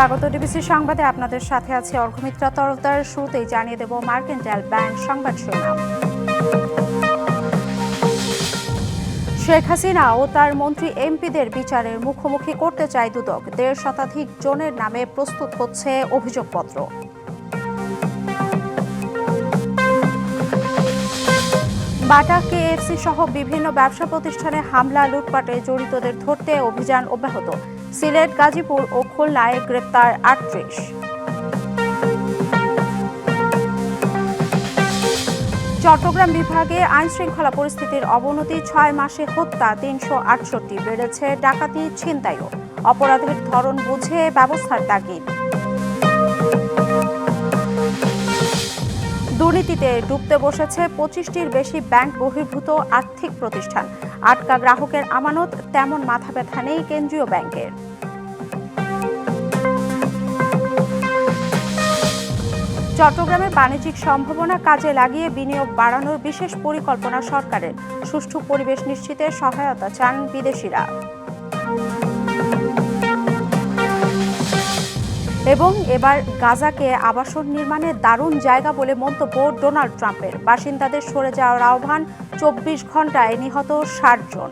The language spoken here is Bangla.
স্বাগত। ডিবিসি সংবাদে আপনাদের সাথে আছে অর্ঘমিত্রা তরফদার। শুরুতেই জানিয়ে দেব মার্কেন্টাইল ব্যাংক সংবাদ শিরোনাম। শেখ হাসিনা ও তার মন্ত্রী এমপিদের বিচারের মুখোমুখি করতে চায় দুদক। দেড় শতাধিক জনের নামে প্রস্তুত হচ্ছে অভিযোগপত্র। বাটা কেএফসি সহ বিভিন্ন ব্যবসা প্রতিষ্ঠানে হামলা, লুটপাটে জড়িতদের ধরতে অভিযান অব্যাহত। সিলেট, গাজীপুর ও খুলনায় গ্রেপ্তার আটত্রিশ। চট্টগ্রাম বিভাগে আইন শৃঙ্খলা পরিস্থিতির অবনতি, ছয় মাসে হত্যা, তিনশো আটষট্টি বেড়েছে ডাকাতি, ছিনতাইও। অপরাধের ধরন বুঝে ব্যবস্থার তাগিদ। দুর্নীতিতে ডুবতে বসেছে পঁচিশটির বেশি ব্যাংক বহির্ভূত আর্থিক প্রতিষ্ঠান। আটকা গ্রাহকের আমানত, তেমন মাথা ব্যথা নেই কেন্দ্রীয় ব্যাংকের। চট্টগ্রামের বাণিজ্যিক সম্ভাবনা কাজে লাগিয়ে বিনিয়োগ বাড়ানোর বিশেষ পরিকল্পনা সরকারের। সুষ্ঠু পরিবেশ নিশ্চিতে সহায়তা চান বিদেশিরা। এবং এবার গাজাকে আবাসন নির্মাণের দারুণ জায়গা বলে মন্তব্য ডোনাল্ড ট্রাম্পের। বাসিন্দাদের সরে যাওয়ার আহ্বান চব্বিশ ঘন্টায় নিহত ষাট জন।